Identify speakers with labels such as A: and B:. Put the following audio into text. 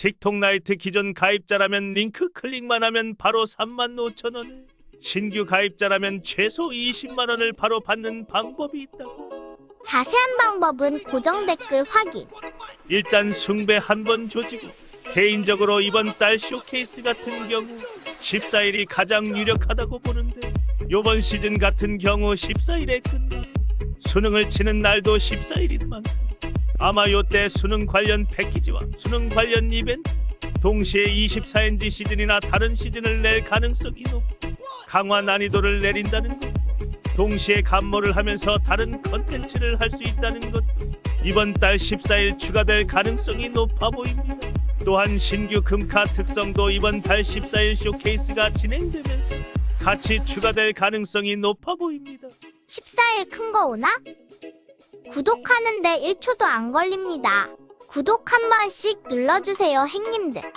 A: 틱톡 나이트 기존 가입자라면 링크 클릭만 하면 바로 3만 5천 원에 신규 가입자라면 최소 20만 원을 바로 받는 방법이 있다고.
B: 자세한 방법은 고정 댓글 확인.
A: 일단 숭배 한 번 조지고 개인적으로 이번 달 쇼케이스 같은 경우 14일이 가장 유력하다고 보는데 요번 시즌 같은 경우 14일에 끝나 수능을 치는 날도 14일인 만큼 아마 요때 수능 관련 패키지와 수능 관련 이벤트 동시에 24NG 시즌이나 다른 시즌을 낼 가능성이 높고 강화 난이도를 내린다는 것 동시에 감모를 하면서 다른 컨텐츠를 할 수 있다는 것도 이번 달 14일 추가될 가능성이 높아 보입니다. 또한 신규 금카 특성도 이번 달 14일 쇼케이스가 진행되면서 같이 추가될 가능성이 높아 보입니다.
B: 14일 큰 거 오나? 구독하는데 1초도 안 걸립니다. 구독 한 번씩 눌러주세요, 행님들.